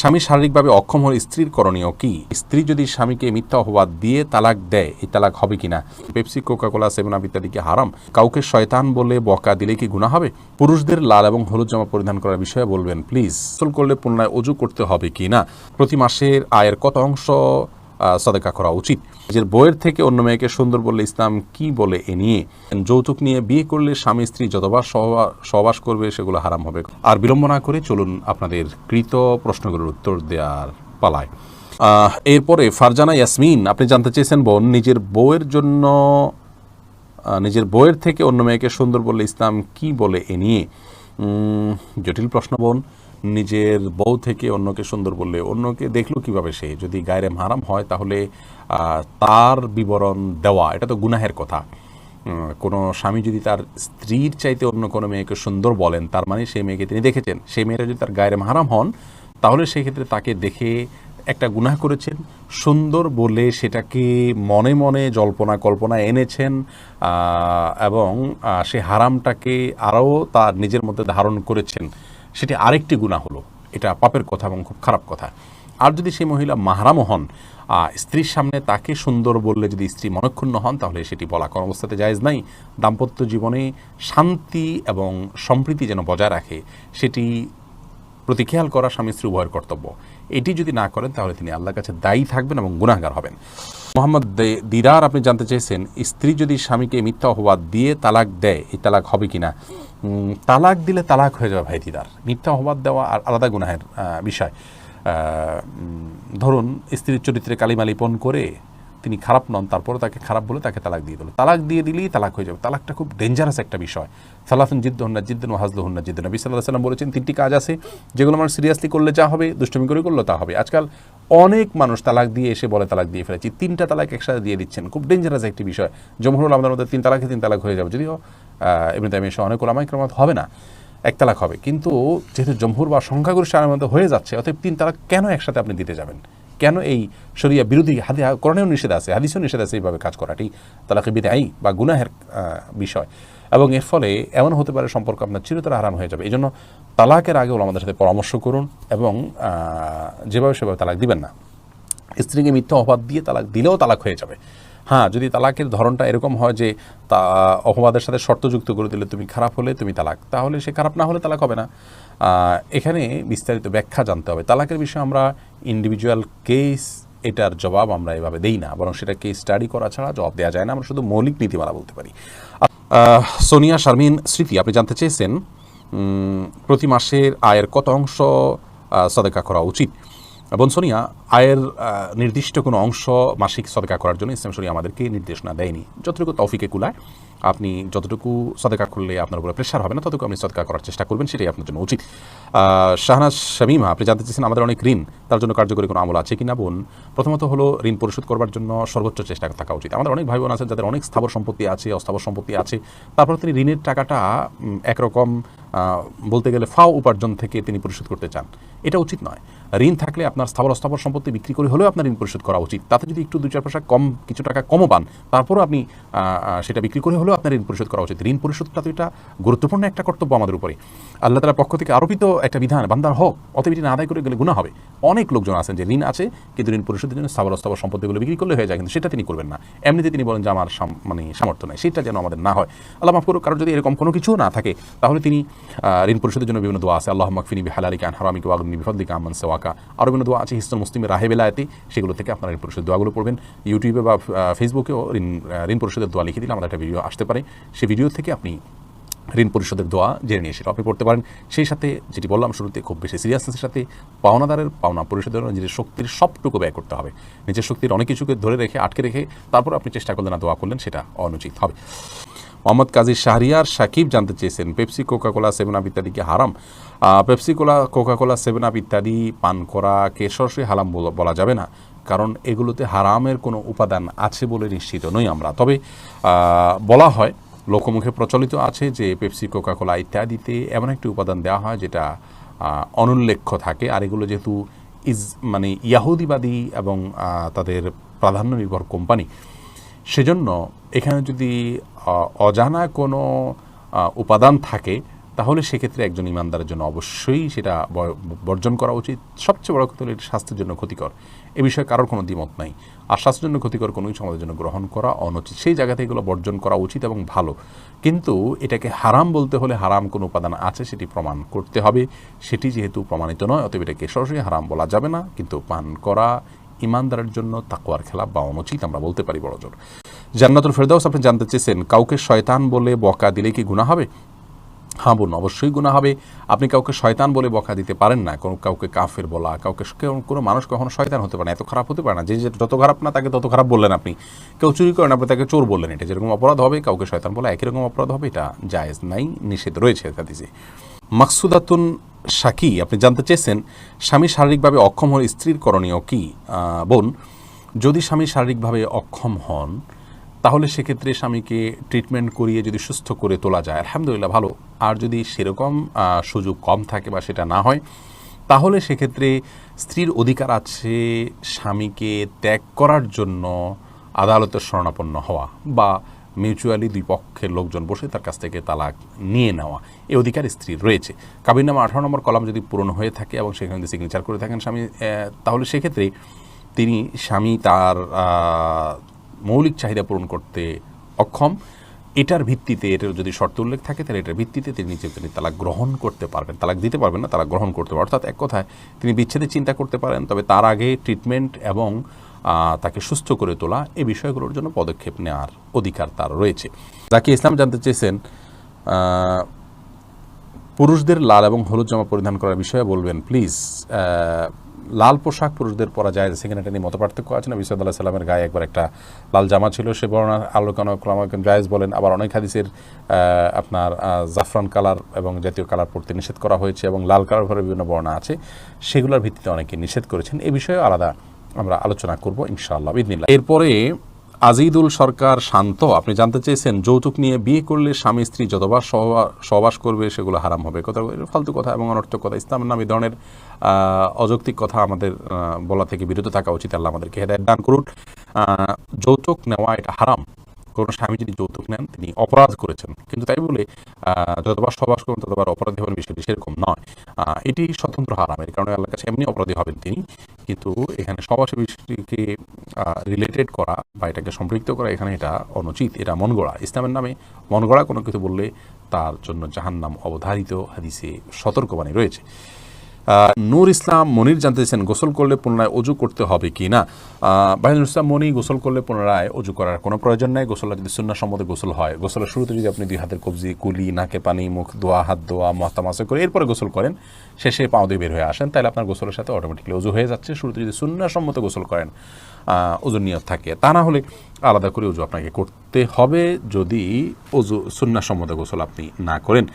স্বামী শারীরিকভাবে অক্ষম হলে স্ত্রীর করণীয় কি? স্ত্রী যদি স্বামীকে মিথ্যা অপবাদ দিয়ে তালাক দেয়, এই তালাক হবে কিনা Pepsi Coca Cola seven up ইত্যাদি কি হারাম? কাউকে শয়তান বলে বকা দিলে কি গুণা হবে? পুরুষদের লাল এবং হলুদ জামা পরিধান করার বিষয়ে বলবেন, প্লিজ। করলে পুনরায় অজু করতে হবে কি না? প্রতি মাসের আয়ের কত অংশ? সদেকা করা উচিত। নিজের বইয়ের থেকে অন্য মেয়েকে সুন্দর বললে ইসলাম কি বলে এ নিয়ে? যৌতুক নিয়ে বিয়ে করলে স্বামী, স্ত্রী যতবার সহবা- সহবাস করবে সেগুলো হারাম হবে। আর বিলম্ব না করে চলুন আপনাদের কৃত প্রশ্নগুলোর উত্তর দেওয়ার পালায়। এরপরে ফারজানা ইয়াসমিন, আপনি জানতে চেয়েছেন বোন, নিজের বউয়ের জন্য নিজের বইয়ের থেকে অন্য মেয়েকে সুন্দর বললে ইসলাম কি বলে এ নিয়ে? জটিল প্রশ্ন বোন। নিজের বউ থেকে অন্যকে সুন্দর বললে অন্যকে দেখল কীভাবে সে? যদি গায়ের হারাম হয় তাহলে তার বিবরণ দেওয়া, এটা তো গুনাহের কথা। কোনো স্বামী যদি তার স্ত্রীর চাইতে অন্য কোনো মেয়েকে সুন্দর বলেন, তার মানে সেই মেয়েকে তিনি দেখেছেন। সেই মেয়েটা যদি তার গায়ের হারাম হন, তাহলে সেই ক্ষেত্রে তাকে দেখে একটা গুনাহ করেছেন। সুন্দর বলে সেটাকে মনে মনে জল্পনা কল্পনা এনেছেন এবং সে হারামটাকে আরও তার নিজের মধ্যে ধারণ করেছেন। সেটি আরেকটি গুণা হলো। এটা পাপের কথা এবং খুব খারাপ কথা। আর যদি সেই মহিলা মাহারামও হন স্ত্রীর সামনে তাকে সুন্দর বললে যদি স্ত্রী মনক্ষুণ্ণ হন, তাহলে সেটি বলা কোনো অবস্থাতে জায়েজ নাই। দাম্পত্য জীবনে শান্তি এবং সম্প্রীতি যেন বজায় রাখে, সেটি প্রতি খেয়াল করা স্বামী স্ত্রী উভয়ের কর্তব্য। এটি যদি না করেন, তাহলে তিনি আল্লাহর কাছে দায়ী থাকবেন এবং গুনাহগার হবেন। মোহাম্মদ দিদার আপনি জানতে চেয়েছেন, স্ত্রী যদি স্বামীকে মিথ্যা অপবাদ দিয়ে তালাক দেয়, এই তালাক হবে কিনা? তালাক দিলে তালাক হয়ে যাবে ভাই দিদার। মিথ্যা অপবাদ দেওয়া আর আলাদা গুনাহের বিষয়। ধরুন স্ত্রীর চরিত্রে কালিমালিপন করে তিনি খারাপ নন তারপরে তাকে খারাপ বলে তাকে তালাক দিয়ে দিল। তালাক দিয়ে দিলেই তালাক হয়ে যাবে। তালাকটা খুব ডেঞ্জারাস একটা বিষয়। সালাফিন জিদ্দ হন্না জিদ্দিন ওয়াহাজল হন্না জিদ্দ নবী সাল্লাহ সাল্লাম বলেছেন, তিনটি কাজ আছে। যেগুলো মানুষ সিরিয়াসলি করলে যা হবে, দুষ্টমি করে করলে তা হবে। আজকাল অনেক মানুষ তালাক দিয়ে এসে বলে তালাক দিয়ে ফেলেছি। তিনটা তালাক একসাথে দিয়ে দিচ্ছেন। খুব ডেঞ্জারাস একটি বিষয়। জমহুরুল আমাদের মধ্যে তিন তালাকে তিন তালাক হয়ে যাবে। যদিও এমনি টাইমে এসে অনেক ওলামাই ক্রমাত হবে না, এক তালাক হবে। কিন্তু যেহেতু জমহুর বা সংখ্যাগরিষ্ঠ আইনের মধ্যে হয়ে যাচ্ছে, অতএব তিন তালাক কেন একসাথে আপনি দিতে যাবেন? কেন এই শরিয়া বিরোধী হাদি করণেও নিষেধ আছে, হাদিসও নিষেধ আছে এইভাবে কাজ করাটি? তালাকে বিদায়ী বা গুনাহের বিষয়। এবং এর ফলে এমন হতে পারে সম্পর্ক আপনার চিরতরে হারাম হয়ে যাবে। এই জন্য তালাকের আগে আমাদের সাথে পরামর্শ করুন এবং যেভাবে সেভাবে তালাক দিবেন না। স্ত্রীকে মিথ্যা অপবাদ দিয়ে তালাক দিলেও তালাক হয়ে যাবে। হ্যাঁ যদি তালাকের ধরনটা এরকম হয় যে তা, অপবাদের সাথে শর্তযুক্ত করে দিলে তুমি খারাপ হলে তুমি তালাক, তাহলে সে খারাপ না হলে তালাক হবে না। এখানে বিস্তারিত ব্যাখ্যা জানতে হবে। তালাকের বিষয়ে আমরা ইন্ডিভিজুয়াল কেস এটার জবাব আমরা এভাবে দেই না, বরং সেটা কেস স্টাডি করা ছাড়া জবাব দেওয়া যায় না। আমরা শুধু মৌলিক নীতিমালা বলতে পারি। সোনিয়া শারমিন স্মৃতি, আপনি জানতে চেয়েছেন প্রতি মাসের আয়ের কত অংশ সদেকা করা উচিত? বোন সোনিয়া, আয়ের নির্দিষ্ট কোনো অংশ মাসিক সদকা করার জন্য ইসলাম শরী আমাদেরকে নির্দেশনা দেয়নি। যতটুকু তৌফিকে কুলায়। আপনি যতটুকু সদেকা করলে আপনার উপরে প্রেশার হবে না, ততটুকু আপনি সদেকা করার চেষ্টা করবেন, সেটাই আপনার জন্য উচিত। শাহনাজ শামিমা, আপনি জানতে চেয়েছেন আমাদের অনেক ঋণ, তার জন্য কার্যকরী কোনো আমল আছে কি না বোন, প্রথমত হলো ঋণ পরিশোধ করবার জন্য সর্বোচ্চ চেষ্টা থাকা উচিত। আমাদের অনেক ভাই বোন আছে যাদের অনেক স্থাবর সম্পত্তি আছে, অস্থাবর সম্পত্তি আছে। তারপর তিনি ঋণের টাকাটা একরকম বলতে গেলে ফাও উপার্জন থেকে তিনি পরিশোধ করতে চান। এটা উচিত নয়। ঋণ থাকলে আপনার স্থাবর অস্থাবর সম্পত্তি বিক্রি করে হলেও আপনার ঋণ পরিশোধ করা উচিত। তাতে যদি একটু দুই চার পয়সা কম, কিছু টাকা কমও পান, তারপরও আপনি সেটা বিক্রি করে হলেও আপনার ঋণ পরিশোধ করা উচিত। ঋণ পরিশোধটা তো এটা গুরুত্বপূর্ণ একটা কর্তব্য আমাদের উপরে আল্লাহ তালার পক্ষ থেকে আরোপিত একটা বিধান, বান্দার হোক, অতএব না আদায় করে গেলে গুণা হবে। অনেক লোকজন আছেন যে ঋণ আছে, কিন্তু ঋণ পরিশোধের জন্য স্থাবর অস্থাবর সম্পত্তিগুলো বিক্রি করলে হয়ে যায়, কিন্তু সেটা তিনি করবেন না। এমনিতে তিনি বলেন যে আমার মানে সামর্থ্য নেই, সেটা যেন আমাদের না হয়। আল্লাহ মাফ করুক কারণ যদি এরকম কোনো কিছু না থাকে, তাহলে তিনি ঋণ পরিশোধের জন্য বিভিন্ন দোয়া আছে। আল্লাহ মাকফিনি বিহালালিকা হারামিকা ওয়াগনি বিফদ্দিকা আমান সেওয়াকা আরও বিভিন্ন দোয়া আছে হিস্তন মুসলিমের রাহে বেলায়াতি, সেগুলো থেকে আপনার ঋণ পরিশোধ দোয়াগুলো পড়বেন। ইউটিউবে বা ফেসবুকেও ঋণ ঋণ পরিশোধের দোয়া লিখে দিলে আমাদের একটা ভিডিও আসতে পারে সেই ভিডিও থেকে আপনি ঋণ পরিশোধের দোয়া জেনে নিয়ে সেটা আপনি পড়তে পারেন। সেই সাথে যেটি বললাম, শুরুতে খুব বেশি সিরিয়াসনেসের সাথে পাওনাদারের, পাওনা পরিশোধের নিজের শক্তির সবটুকু ব্যয় করতে হবে। নিজের শক্তির অনেক কিছুকে ধরে রেখে, আটকে রেখে তারপর আপনি চেষ্টা করলেন না দোয়া করলেন, সেটা অনুচিত হবে। মোহাম্মদ কাজী শাহরিয়ার সাকিব জানতে চেয়েছেন, Pepsi Coca Cola seven up ইত্যাদি কি হারাম Pepsi, cola Coca Cola seven up ইত্যাদি পান করাকে সরাসরি হারাম বলা যাবে না। কারণ এগুলোতে হারামের কোনো উপাদান আছে বলে নিশ্চিত নই আমরা। তবে বলা হয়, লোকমুখে প্রচলিত আছে যে পেপসি, কোকাকোলা ইত্যাদিতে এমন একটি উপাদান দেওয়া হয় যেটা অনুল্লেখ্য থাকে। আর এগুলো যেহেতু ইজ মানে ইয়াহুদিবাদী এবং তাদের প্রাধান্য নির্ভর কোম্পানি, সেজন্য এখানে যদি অজানা কোনো উপাদান থাকে তাহলে সেক্ষেত্রে একজন ইমানদারের জন্য অবশ্যই সেটা বর্জন করা উচিত। সবচেয়ে বড় কথা হলো এটি স্বাস্থ্যের জন্য ক্ষতিকর। এ বিষয়ে কারোর কোনো দ্বিমত নাই। আর স্বাস্থ্যের জন্য ক্ষতিকর কোনোই সমাজের জন্য গ্রহণ করা অনুচিত। সেই জায়গা থেকে এগুলো বর্জন করা উচিত এবং ভালো। কিন্তু এটাকে হারাম বলতে হলে হারাম কোনো উপাদান আছে, সেটি প্রমাণ করতে হবে। সেটি যেহেতু প্রমাণিত নয়, অতএব এটাকে সরাসরি হারাম বলা যাবে না। কিন্তু পান করা ইমানদারের জন্য তাকুয়ার খেলাপ বা অনুচিত আমরা বলতে পারি বড়জোর জান্নাতুল ফেরদাউস, আপনি জানতে চেয়েছেন, কাউকে শয়তান বলে বকা দিলে কি গুণা হবে? হ্যাঁ বোন অবশ্যই গুণা হবে। আপনি কাউকে শয়তান বলে বকা দিতে পারেন না, কোনো কাউকে কাফের বলা, কাউকে কেউ- কোনো মানুষ কখনো শয়তান হতে পারে না, এত খারাপ হতে পারে না। যে যত খারাপ না তাকে তত খারাপ বললেন আপনি। কেউ চুরি করেন আপনি তাকে চোর বললেন এটা। যেরকম অপরাধ হবে, কাউকে শয়তান বলে একই রকম অপরাধ হবে, এটা জায়েজ নাই, নিষেধ রয়েছে হাদিসে। মাকসুদাতুন সাকি আপনি জানতে চেয়েছেন, স্বামী শারীরিকভাবে অক্ষম হলে স্ত্রীর করণীয় কি? বোন, যদি স্বামী শারীরিকভাবে অক্ষম হন, তাহলে সেক্ষেত্রে স্বামীকে ট্রিটমেন্ট করিয়ে যদি সুস্থ করে তোলা যায়, আলহামদুলিল্লাহ ভালো। আর যদি সেরকম সুযোগ কম থাকে বা সেটা না হয়, তাহলে সেক্ষেত্রে স্ত্রীর অধিকার আছে স্বামীকে ত্যাগ করার জন্য আদালতের শরণাপন্ন হওয়া বা মিউচুয়ালি দুই পক্ষের লোকজন বসে তার কাছ থেকে তালাক নিয়ে নেওয়া। এই অধিকার স্ত্রীর রয়েছে। কাবিরনামা আঠারো নম্বর কলাম যদি পূরণ হয়ে থাকে এবং সেখানে যদি সিগনেচার করে থাকেন স্বামী তাহলে সেক্ষেত্রে তিনি স্বামী তার মৌলিক চাহিদা পূরণ করতে অক্ষম। এটার ভিত্তিতে এটার যদি শর্ত উল্লেখ থাকে, তাহলে এটার ভিত্তিতে তিনি নিজে তিনি তালাক গ্রহণ করতে পারবেন। তালাক দিতে পারবেন না, তালাক গ্রহণ করতে পারবেন। অর্থাৎ এক কথায়, তিনি বিচ্ছেদের চিন্তা করতে পারেন, তবে তার আগে ট্রিটমেন্ট এবং তাকে সুস্থ করে তোলা এই বিষয়গুলোর জন্য পদক্ষেপ নেওয়ার অধিকার তার রয়েছে। যাকে ইসলাম জানতে চেয়েছেন পুরুষদের লাল এবং হলুদ জামা পরিধান করার বিষয়ে বলবেন, প্লিজ লাল পোশাক পুরুষদের পরা যায় সেখানে এটা নিয়ে মত পার্থক্য আছে না? বিশ্বদুল্লাহ সাল্লামের গায়ে একবার একটা লাল জামা ছিল, সে বর্ণনা আলোচনা ক্রমাগণ জায়েজ বলেন। আবার অনেক হাদিসের আপনার জাফরান কালার এবং জাতীয় কালার পড়তে নিষেধ করা হয়েছে এবং লাল কালার ঘরে বিভিন্ন বর্ণা আছে। সেগুলোর ভিত্তিতে অনেকে নিষেধ করেছেন। এ বিষয়ে আলাদা আমরা আলোচনা করব ইনশাআল্লাহ ইদিনিল্লা এরপরে আজিদুল সরকার শান্ত। আপনি জানতে চেয়েছেন, যৌতুক নিয়ে বিয়ে করলে স্বামী, স্ত্রী যতবার সহবা- সহবাস করবে, সেগুলো হারাম হবে। কথা ফালতু কথা এবং অনর্থক কথা। ইসলামের নাম এই ধরনের অযৌক্তিক কথা আমাদের বলা থেকে বিরত থাকা উচিত। আল্লাহ আমাদেরকে হেদায়ত দান করুন। যৌতুক নেওয়া এটা হারাম। কোনো স্বামী যদি যৌতুক নেন, তিনি অপরাধ করেছেন। কিন্তু তাই বলে যতবার সহবাস করুন ততবার অপরাধী হবেন বিষয়টি সেরকম নয়। এটি স্বতন্ত্র হারাম। এর কারণে আল্লাহর কাছে এমনি অপরাধী হবেন তিনি। কিন্তু এখানে সহবাসের বিষয়টিকে রিলেটেড করা বা এটাকে সম্পৃক্ত করা এখানে এটা অনুচিত। এটা মন গড়া ইসলামের নামে মন গড়া কোনো কিছু বললে তার জন্য জাহান্নাম অবধারিত। হাদিসে সতর্কবাণী রয়েছে। নূর ইসলাম মনির জানতে চাইছেন, গোসল করলে পুনরায় অজু করতে হবে কি না বাহিনুল ইসলাম মনি, গোসল করলে পুনরায় অজু করার কোনো প্রয়োজন নেই। গোসল যদি সুন্না সম্মত গোসল হয়, গোসলের শুরুতে যদি আপনি দুই হাতের কবজি, কুলি, নাকে পানি, মুখ, দোয়া, হাত দোয়া মাথা মাসে করে এরপরে গোসল করেন, শেষে পাও দিয়ে বের হয়ে আসেন, তাহলে আপনার গোসলের সাথে অটোমেটিকলি অজু হয়ে যাচ্ছে। শুরুতে যদি সুন্না সম্মত গোসল করেন অজুর নিয়ত থাকে, তা না হলে আলাদা করে অজু আপনাকে করতে হবে যদি অজু সুন্না সম্মত গোসল আপনি না করেন।